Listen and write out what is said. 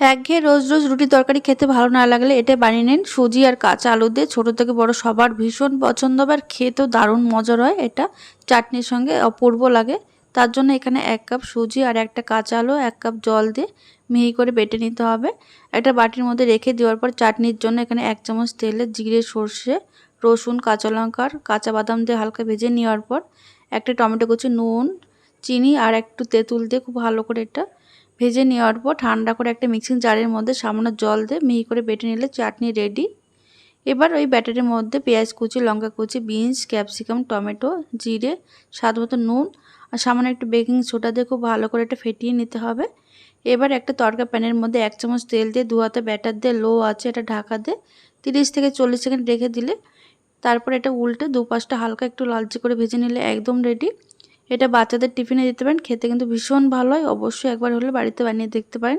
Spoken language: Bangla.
একঘেয়ে রোজ রোজ রুটি তরকারি খেতে ভালো না লাগলে এটা বানিয়ে নিন সুজি আর কাঁচা আলু দিয়ে। ছোটো থেকে বড় সবার ভীষণ পছন্দ আর খেতেও দারুণ মজার হয় এটা। চাটনির সঙ্গে অপূর্ব লাগে। তার জন্য এখানে এক কাপ সুজি আর একটা কাঁচা আলু, এক কাপ জল দিয়ে মিহি করে বেটে নিতে হবে। একটা বাটির মধ্যে রেখে দেওয়ার পর চাটনির জন্য এখানে এক চামচ তেলে জিরে, সর্ষে, রসুন, কাঁচা লঙ্কার, কাঁচা বাদাম দিয়ে হালকা ভেজে নেওয়ার পর একটা টমেটো কুচি, নুন, চিনি আর একটু তেঁতুল দিয়ে খুব ভালো করে এটা ভেজে নেওয়ার পর ঠান্ডা করে একটা মিক্সিং জারের মধ্যে সামান্য জল দিয়ে মিহি করে বেটে নিলে চাটনি রেডি এবার ওই ব্যাটারের মধ্যে পেঁয়াজ কুচি, লঙ্কা কুচি বিনস ক্যাপসিকাম টমেটো জিরে, স্বাদ মতো নুন আর সামান্য একটু বেকিং সোডা দিয়ে খুব ভালো করে এটা ফেটিয়ে নিতে হবে। এবার একটা তরকা প্যানের মধ্যে এক চামচ তেল দিয়ে দু হাতে ব্যাটার দিয়ে লো আছে এটা ঢাকা দিয়ে তিরিশ থেকে চল্লিশ সেকেন্ড রেখে দিলে তারপর এটা উল্টে দু পাশটা হালকা একটু লালচে করে ভেজে নিলে একদম রেডি এটা বাচ্চাদের টিফিনে দিতে পারেন, খেতে কিন্তু ভীষণ ভালো হয়। অবশ্যই একবার হলে বাড়িতে বানিয়ে দেখতে পারেন।